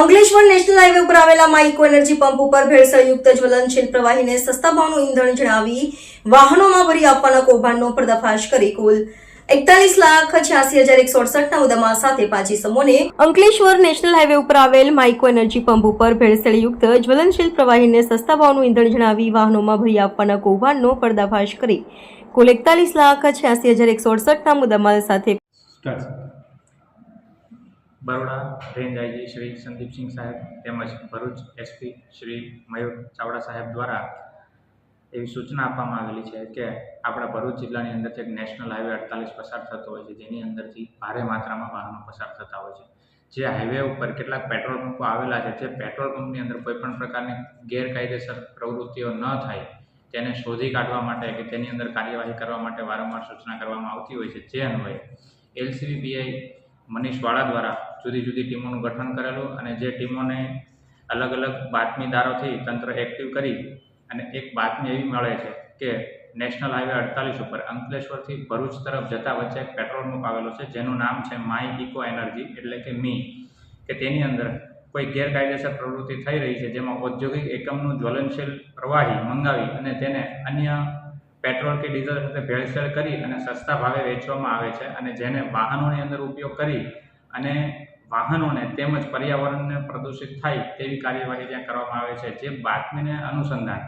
Ankleshwar national highway ઉપર આવેલા micro energy pump ઉપર ભેળસેળયુક્ત જ્વલનશીલ પ્રવાહીને સસ્તા ભાવનું ઈંધણ જણાવી વાહનોમાં ભરી આપવાના કૌભાંડનો પર્દાફાશ કરી કુલ એકતાલીસ લાખ છ્યાસી હજાર એકસો અડસઠના મુદ્દામાં સાથે પાંચી સમોને અંકલેશ્વર નેશનલ હાઈવે ઉપર આવેલ માઇકો એનર્જી પંપ ઉપર ભેળસેળયુક્ત જ્વલનશીલ પ્રવાહીને સસ્તા ભાવનું ઈંધણ જણાવી વાહનોમાં ભરી આપવાના કૌભાંડનો પર્દાફાશ કરી કુલ એકતાલીસ લાખ છ્યાસી હજાર એકસો અડસઠના મુદ્દામાલ સાથે બરોડા, રેન્જ આઈજી શ્રી સંદીપસિંહ સાહેબ તેમજ ભરૂચ એસપી શ્રી મયુર ચાવડા સાહેબ દ્વારા એવી સૂચના આપવામાં આવેલી છે કે આપણા ભરૂચ જિલ્લાની અંદરથી એક નેશનલ હાઈવે અડતાલીસ પસાર થતો હોય છે, જેની અંદરથી ભારે માત્રામાં વાહનો પસાર થતા હોય છે. જે હાઈવે ઉપર કેટલાક પેટ્રોલ પંપો આવેલા છે, જે પેટ્રોલ પંપની અંદર કોઈ પણ પ્રકારની ગેરકાયદેસર પ્રવૃત્તિઓ ન થાય, તેને શોધી કાઢવા માટે કે તેની અંદર કાર્યવાહી કરવા માટે વારંવાર સૂચના કરવામાં આવતી હોય છે. જે અન્વયે એલસીબી પીઆઈ મનીષ વાળા દ્વારા જુદી જુદી ટીમોનું ગઠન કરેલું અને જે ટીમોને અલગ અલગ બાતમીદારોથી તંત્ર એક્ટિવ કરી અને એક બાતમી એવી મળે છે કે નેશનલ હાઈવે અડતાલીસ ઉપર અંકલેશ્વરથી ભરૂચ તરફ જતા વચ્ચે પેટ્રોલ પંપ આવેલો છે, જેનું નામ છે માય ઇકો એનર્જી એટલે કે મી કે તેની અંદર કોઈ ગેરકાયદેસર પ્રવૃત્તિ થઈ રહી છે, જેમાં ઔદ્યોગિક એકમનું જ્વલનશીલ પ્રવાહી મંગાવી અને તેને અન્ય પેટ્રોલ કે ડીઝલ સાથે ભેળસેળ કરી અને સસ્તા ભાવે વેચવામાં આવે છે અને જેને વાહનોની અંદર ઉપયોગ કરી અને વાહનોને તેમજ પર્યાવરણને પ્રદૂષિત થાય તેવી કાર્યવાહી ત્યાં કરવામાં આવે છે. જે બાતમીને અનુસંધાન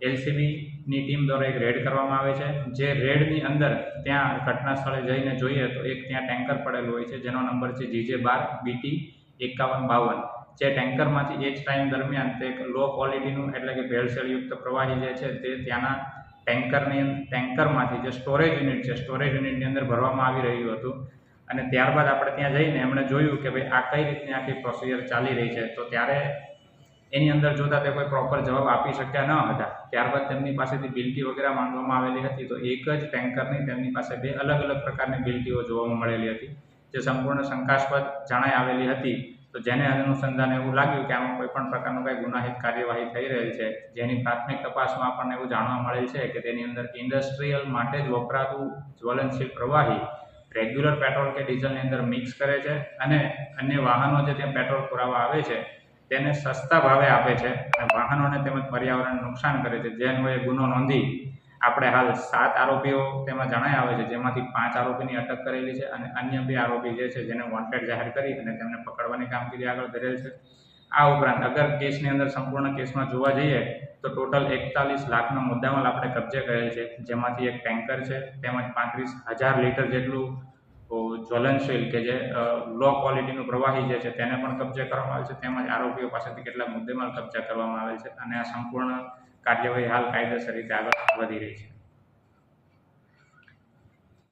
એલસીબીની ટીમ દ્વારા એક રેડ કરવામાં આવે છે. જે રેડની અંદર ત્યાં ઘટના સ્થળે જઈને જોઈએ તો એક ત્યાં ટેન્કર પડેલું હોય છે. જેનો નંબર છે જીજે બાર બીટી એકાવન બાવન. જે ટેન્કરમાંથી એ જ ટાઈમ દરમિયાન તે એક લો ક્વોલિટીનું એટલે કે ભેળસેળયુક્ત પ્રવાહી જે છે તે ત્યાંના ટેન્કરની ટેન્કરમાંથી જે સ્ટોરેજ યુનિટ છે, સ્ટોરેજ યુનિટની અંદર ભરવામાં આવી રહ્યું હતું. અને ત્યારબાદ આપણે ત્યાં જઈને એમણે જોયું કે ભાઈ આ કઈ રીતની આખી પ્રોસિજર ચાલી રહી છે. તો ત્યારે એની અંદર જોતા તે કોઈ પ્રોપર જવાબ આપી શક્યા ન હતા. ત્યારબાદ તેમની પાસેથી બિલ્ટી વગેરે માંગવામાં આવેલી હતી. તો એક જ ટેન્કરની તેમની પાસે બે અલગ અલગ પ્રકારની બિલ્ટીઓ જોવામાં મળેલી હતી, જે સંપૂર્ણ શંકાસ્પદ જણાઈ આવેલી હતી. તો જેને અનુસંધાને એવું લાગ્યું કે આમાં કોઈ પણ પ્રકારનું કંઈ ગુનાહિત કાર્યવાહી થઈ રહેલ છે, જેની પ્રાથમિક તપાસમાં આપણને એવું જાણવા મળેલ છે કે તેની અંદર ઇન્ડસ્ટ્રીયલ માટે જ વપરાતું જ્વલનશીલ પ્રવાહી રેગ્યુલર પેટ્રોલ કે ડીઝલની અંદર મિક્સ કરે છે અને અન્ય વાહનો જે ત્યાં પેટ્રોલ પુરાવા આવે છે, તેને સસ્તા ભાવે આપે છે અને વાહનોને તેમજ પર્યાવરણ નુકસાન કરે છે. જેનો એ ગુનો નોંધી આપણે હાલ સાત આરોપીઓ તેમાં જણાય આવે છે, જેમાંથી પાંચ આરોપીની અટક કરેલી છે અને અન્ય બે આરોપી જે છે જેને વોન્ટેડ જાહેર કરી અને તેમને પકડવાની કામગીરી આગળ ધરેલ છે. આ ઉપરાંત અગર કેસની અંદર સંપૂર્ણ કેસમાં જોવા જઈએ, તો ટોટલ એકતાલીસ લાખનો મુદ્દામાલ આપણે કબજે કરેલ છે. જેમાંથી એક ટેન્કર છે, તેમજ પાંત્રીસ હજાર લીટર જેટલું જ્વલનશીલ કે જે લો ક્વોલિટીનું પ્રવાહી જે છે, તેને પણ કબજે કરવામાં આવે છે. તેમજ આરોપીઓ પાસેથી કેટલાક મુદ્દેમાલ કબજા કરવામાં આવેલ છે. અને આ સંપૂર્ણ કાર્યવાહી હાલ કાયદેસર રીતે આગળ વધી રહી છે.